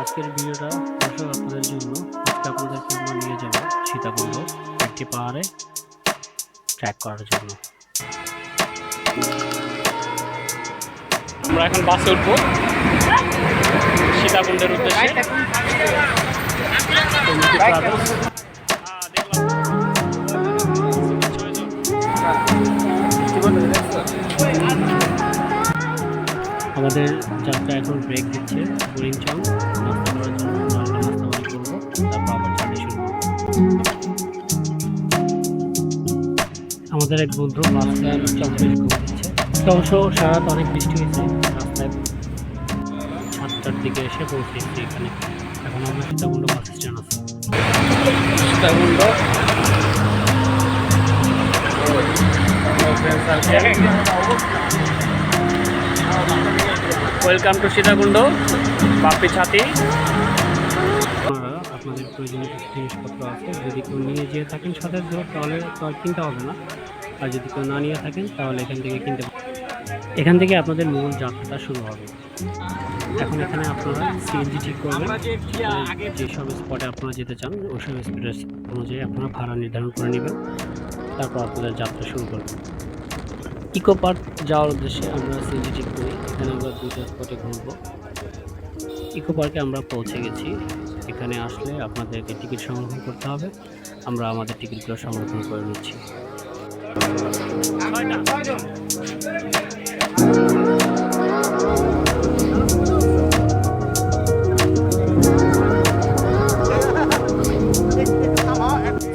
আজকের ভিডিওটা দর্শক আপনাদের জন্য। আজকে আপনাদেরকে আমরা নিয়ে যাব সীতাকুণ্ড একটি পাহাড়ে ট্র্যাক করার জন্য। আমরা এখন বাসে উঠবো। সীতাকুণ্ডের উদ্দেশ্যে। আমাদের যাত্রা এখন ব্রেক দিচ্ছে বোরিং চং আমাদের এক বন্ধু রাস্তায় চম্পে ঘুরছে অবশ্য সারা অনেক বৃষ্টি হয়েছে। রাস্তায় সাতটার দিকে এসে পৌঁছেছি এখানে। এখন আমরা সীতাকুণ্ড বাস স্ট্যান্ড আছে। সীতাকুণ্ড। ওয়েলকাম টু সীতাকুণ্ড, বাপি ছাতি। প্রয়োজনীয় কিছু জিনিসপত্র আছে। যদি কেউ নিয়ে যেয়ে থাকেন সাথে ধর তাহলে তো আর কিনতে হবে না। আর যদি কেউ না নিয়ে থাকেন তাহলে এখান থেকে কিনতে এখান থেকে আপনাদের মূল যাত্রাটা শুরু হবে। এখন এখানে আপনারা সিএনজি ঠিক করবেন। যেসব স্পটে আপনারা যেতে চান ওইসব স্পটের অনুযায়ী আপনারা ভাড়া নির্ধারণ করে নেবেন। তারপর আপনাদের যাত্রা শুরু করবেন। ইকো পার্ক যাওয়ার উদ্দেশ্যে আমরা সিএনজি ঠিক করি। এখানে আমরা দুটো স্পটে ঘুরবো। ইকো পার্কে আমরা পৌঁছে গেছি। এখানে আসলে আপনাদেরকে টিকিট সংরক্ষণ করতে হবে। আমরা আমাদের টিকিটগুলো সংরক্ষণ করে নিচ্ছি।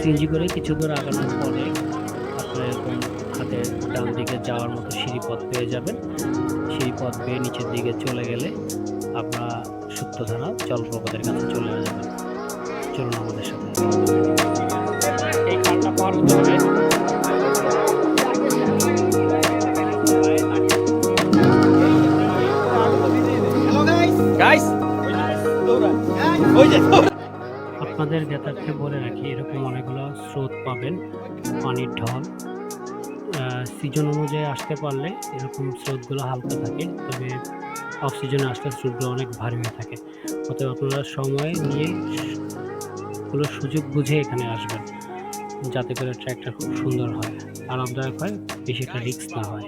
সিএনজি করে কিছু দূর আগানোর পরে আপনার এরকম হাতে ডান দিকে যাওয়ার মতো সিঁড়িপথ পেয়ে যাবেন। সিঁড়িপথ পেয়ে নিচের দিকে চলে গেলে আপনারা সুপ্তধারা জলপ্রপাতের কাছে চলে যাবে চলুন আমাদের সাথে। এই খালটা পার হতে হবে। গাইস ওই যে। আপনাদের জ্ঞাতার্থে বলে রাখি এরকম অনেকগুলো স্রোত পাবেন পানির ঢল। সিজন অনুযায়ী আসতে পারলে এরকম স্রোতগুলো হালকা থাকে তবে অক্সিজেনে আসলে চুলগুলো অনেক ভারী হয়ে থাকে। অতএব আপনারা সময় নিয়ে পুরো সুযোগ বুঝে এখানে আসবেন, যাতে করে ট্র্যাকটা খুব সুন্দর হয়। আরামদায়ক হয়, বেশি একটা রিক্স না হয়।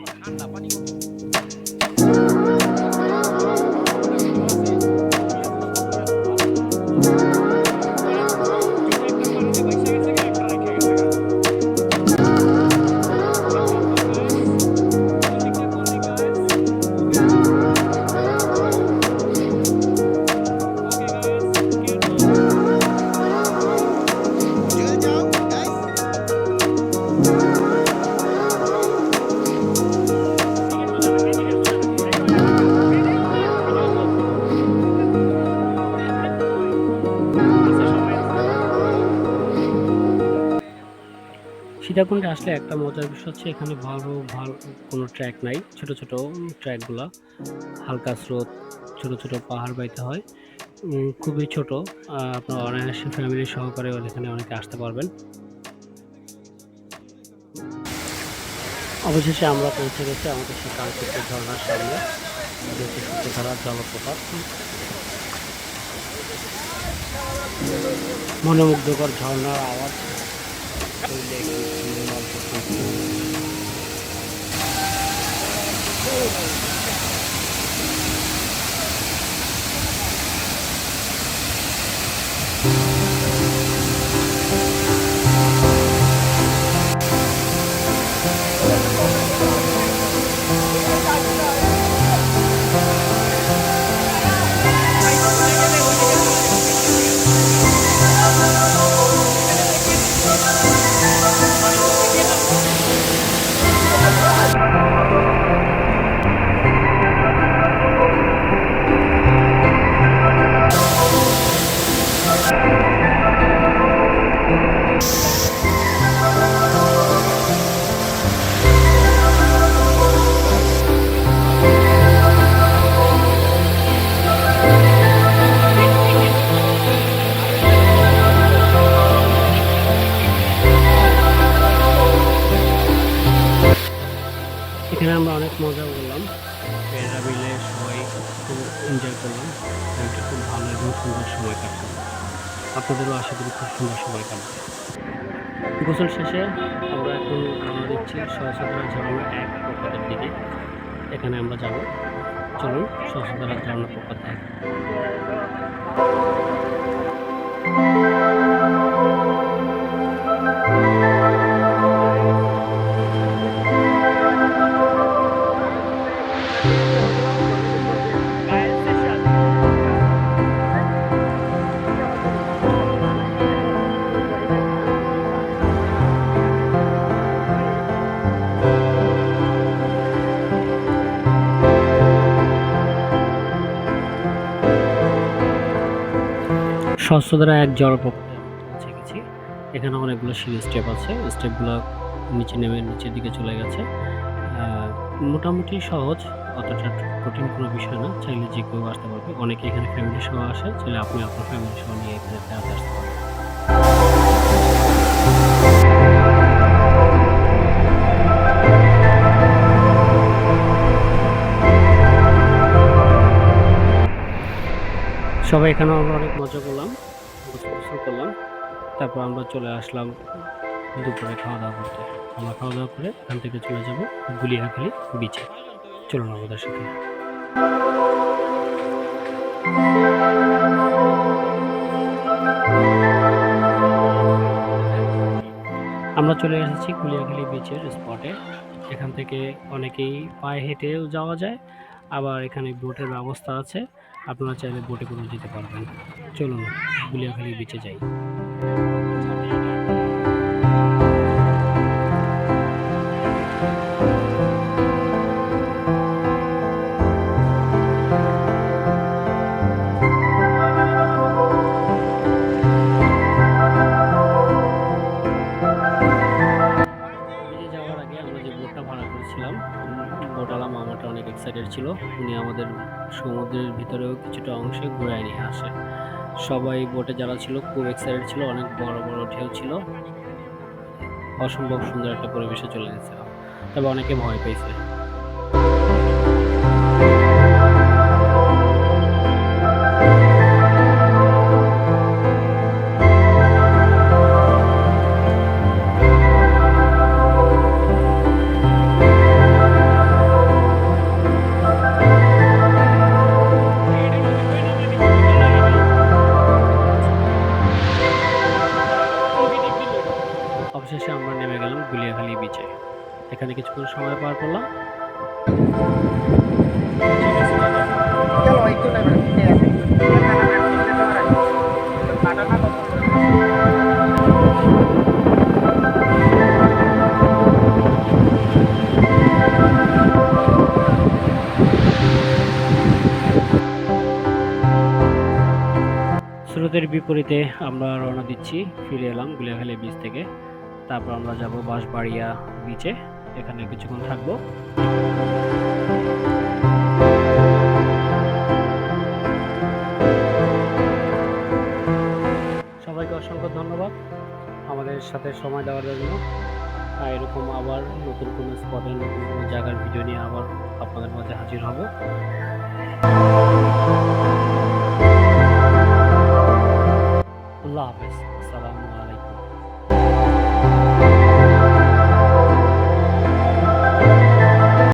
সীতাকুণ্ডে আসলে একটা মজার বিষয় হচ্ছে এখানে ভালো ভালো কোনো ট্র্যাক নাই। ছোট ছোট ট্র্যাকগুলো হালকা স্রোত, ছোট ছোট পাহাড় বাইতে হয়। খুবই ছোট। আপনার অনায়াসে ফ্যামিলি সহকারে এখানে অনেকে আসতে পারবেন। অবশেষে আমরা পৌঁছে গেছি আমাদের সেই কালচিত্র ঝর্ণার সামনে। যেটি জলপ্রপাত। মনোমুগ্ধকর ঝর্ণার আওয়াজ। শুনলে একটু নির্মল প্রশান্তি। এখানে সময় কাটবে আপনাদেরও আশা করি খুব সুন্দর সময় কাটবে। গোসল শেষে আমরা এখন আমরা দিচ্ছি সহসাধারণ ঝর্ণা এক প্রপাতের দিকে। এখানে আমরা যাব। চলুন সহসাধারণ ঝর্ণা প্রপাত এক। সহস্রধারা এক জলপ্রপাতে পৌঁছে গেছি এখানে অনেকগুলো সিঁড়ি স্টেপ আছে। স্টেপগুলো নিচে নেমে নিচের দিকে চলে গেছে। মোটামুটি সহজ, অতটা কঠিন কোনো বিষয় না। চাইলে যে কেউ আসতে পারবে। অনেকে এখানে ফ্যামিলি সহ আসে। চাইলে আপনি আপনার ফ্যামিলি সহ নিয়ে এখানে বেড়াতে আসতে পারবেন। সবাই এখানে আমরা অনেক মজা করলাম। তারপর আমরা চলে আসলাম দুপুরে খাওয়া দাওয়া করতে। আমরা খাওয়া দাওয়া করে এখান থেকে চলে যাব গুলিয়াখালি বিচে চলুন আমাদের সাথে। আমরা চলে এসেছি কুলিয়াখালী বিচের স্পটে এখান থেকে অনেকেই পায়ে হেঁটেও যাওয়া যায়, আবার এখানে বোটের ব্যবস্থা আছে। আপনারা চাইলে বোটে করে যেতে পারবেন। চলুন গুলিয়াখালী বিচে যাই। অংশে ঘুরায় নিয়ে আসে। সবাই বোটে যারা ছিল খুব এক্সাইটেড ছিল, অনেক বড় বড় ঢেউ ছিল। অসম্ভব সুন্দর একটা পরিবেশে চলে গেছিলাম তবে অনেকে ভয় পেয়েছে। অবশেষে আমরা নেমে গেলাম গুলিয়াখালি বিচে এখানে কিছুক্ষণ সময় পার করলাম। স্রোতের বিপরীতে আমরা রওনা দিচ্ছি, ফিরে এলাম গুলিয়াখালি বীজ থেকে। তারপর আমরা যাব বাঁশবাড়িয়া বিচে এখানে কিছুক্ষণ থাকব। সবাইকে অসংখ্য ধন্যবাদ আমাদের সাথে সময় দেওয়ার জন্য। আর এরকম আবার নতুন কোনো স্পটে নতুন কোনো জায়গার ভিডিও নিয়ে আবার আপনাদের মাঝে হাজির হব। আল্লাহ হাফেজ, আসসালামু